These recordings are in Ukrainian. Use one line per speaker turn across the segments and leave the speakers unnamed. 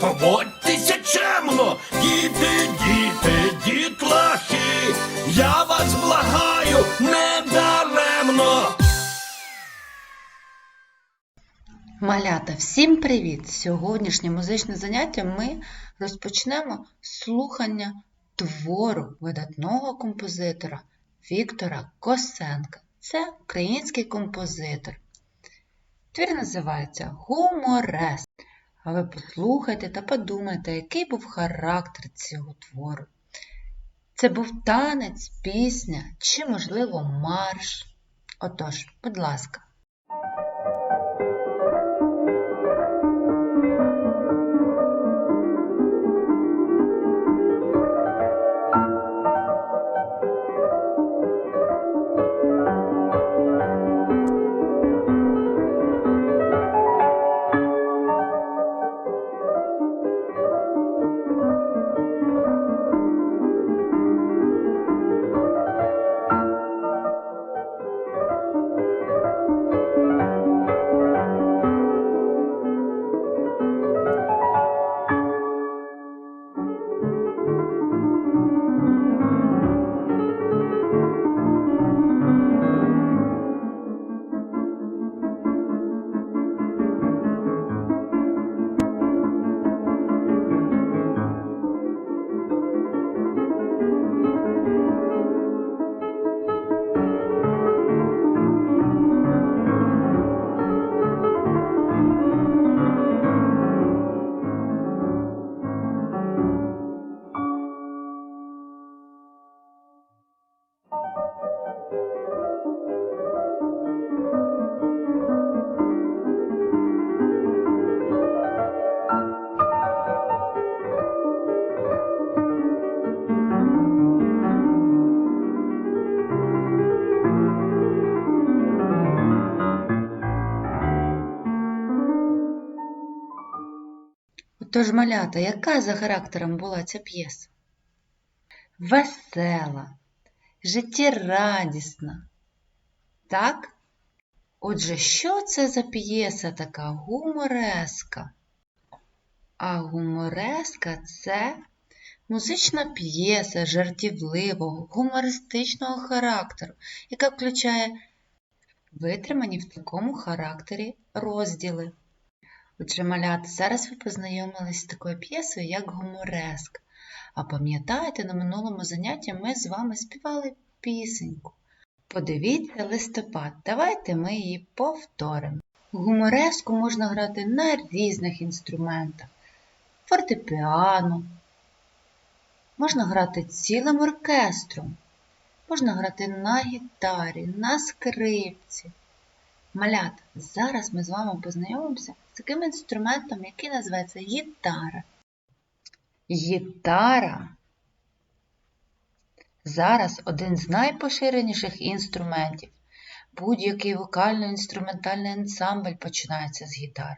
поводьтеся чемно, діти, діти, дітлахи, я вас благаю недаремно. Малята, всім привіт! Сьогоднішнє музичне заняття ми розпочнемо слухання твору видатного композитора Віктора Косенка. Це український композитор. Твір називається Гуморес. А ви послухайте та подумайте, який був характер цього твору. Це був танець, пісня чи, можливо, марш. Отож, будь ласка. Отож, малята, яка за характером була ця п'єса? Весела, життєрадісна. Так? Отже, що це за п'єса така гумореска? А гумореска це музична п'єса жартівливого, гумористичного характеру, яка включає витримані в такому характері розділи. Отже, малята, зараз ви познайомились з такою п'єсою, як гумореска. А пам'ятаєте, на минулому занятті ми з вами співали пісеньку. Подивіться листопад, давайте ми її повторимо. Гумореску можна грати на різних інструментах. Фортепіано, можна грати цілим оркестром, можна грати на гітарі, на скрипці. Малята, зараз ми з вами познайомимося з таким інструментом, який називається гітара. Гітара зараз один з найпоширеніших інструментів. Будь-який вокально-інструментальний ансамбль починається з гітари.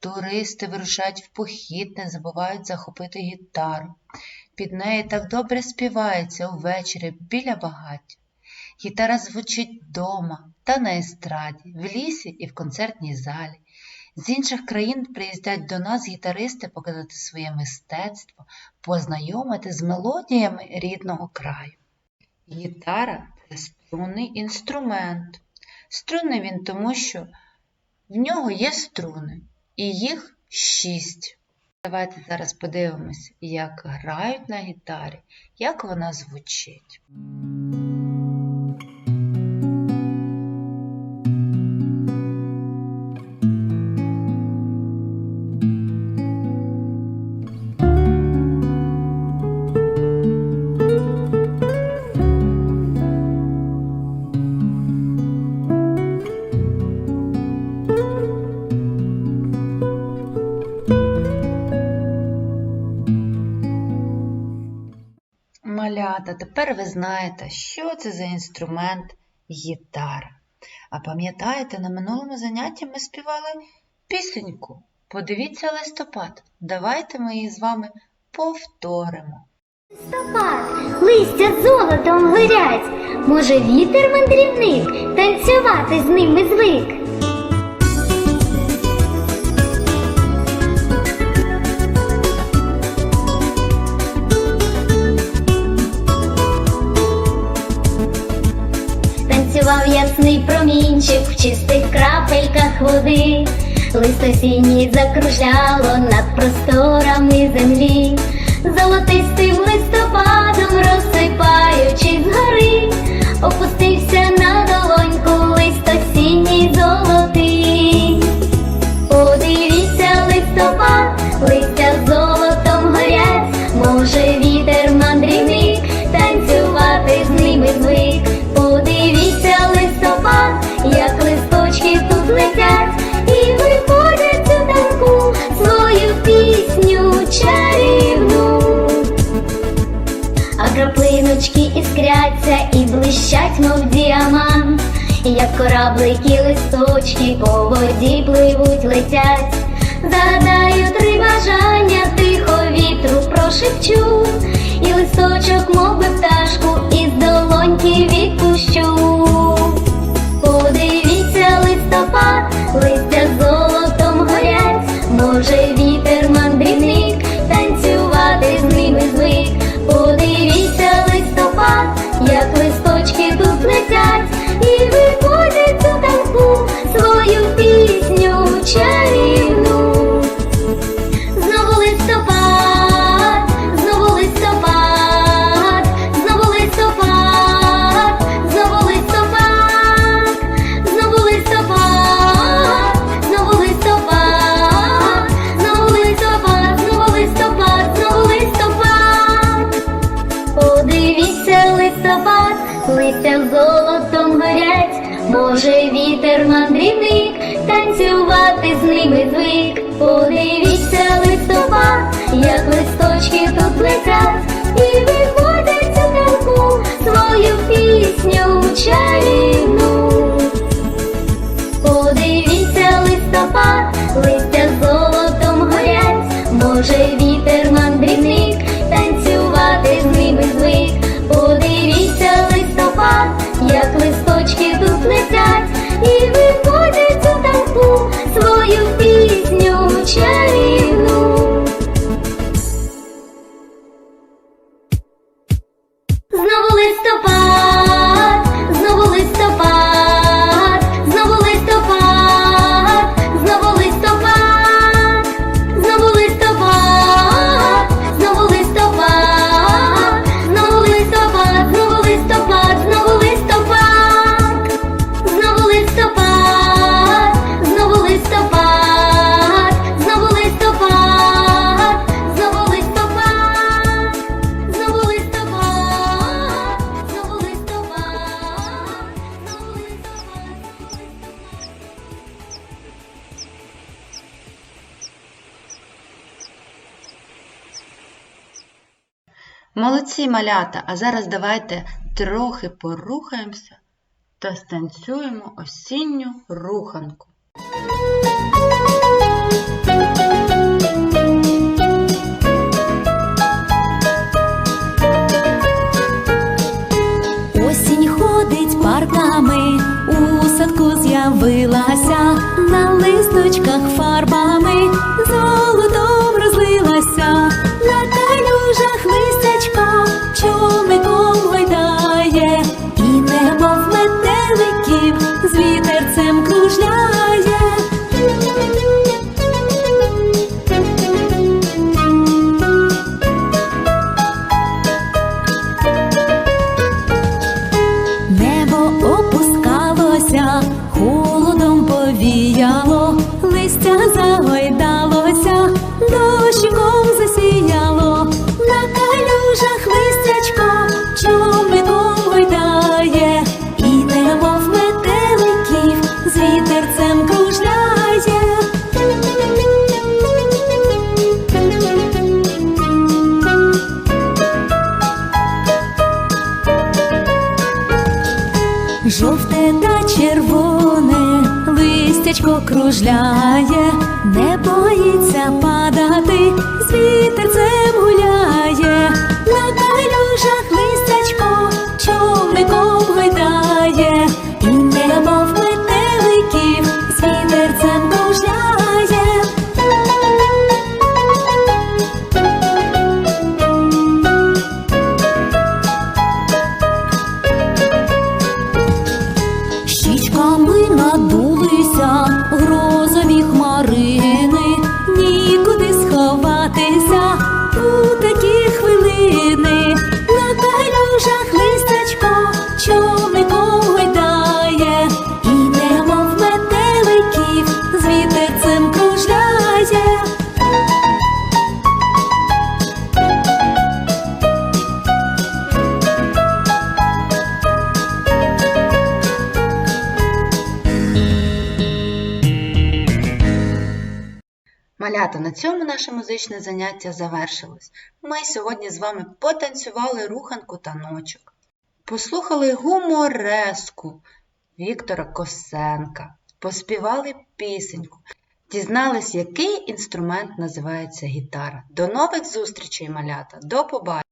Туристи вирушають в похід, не забувають захопити гітару. Під неї так добре співається увечері біля багаття. Гітара звучить вдома та на естраді, в лісі і в концертній залі. З інших країн приїздять до нас гітаристи показати своє мистецтво, познайомити з мелодіями рідного краю. Гітара це струнний інструмент. Струнний він тому, що в нього є струни, і їх шість. Давайте зараз подивимось, як грають на гітарі, як вона звучить. Тепер ви знаєте, що це за інструмент гітара. А пам'ятаєте, на минулому занятті ми співали пісеньку. Подивіться листопад. Давайте ми її з вами повторимо.
Листопад, листя золотом горять, може вітер мандрівник, танцювати з ними звик. дзвінчик в чистих крапельках води, Лист осінній закружляло над просторами землі, золотистим листопадом. кораблики, листочки по воді пливуть, летять, Задаю, три бажання, тихо вітру прошепчу, і листочок. It's a alone.
Молодці малята, а зараз давайте трохи порухаємося та станцюємо осінню руханку.
Осінь ходить парками, у садку з'явилася на листочках. жовте та червоне, листячко кружляє, не боїться падати, з вітерцем гуляє, на калюжах листячко човником гайдає.
Малята, на цьому наше музичне заняття завершилось. Ми сьогодні з вами потанцювали руханку таночок, послухали гумореску Віктора Косенка, поспівали пісеньку, дізнались, який інструмент називається гітара. До нових зустрічей, малята! До побачення!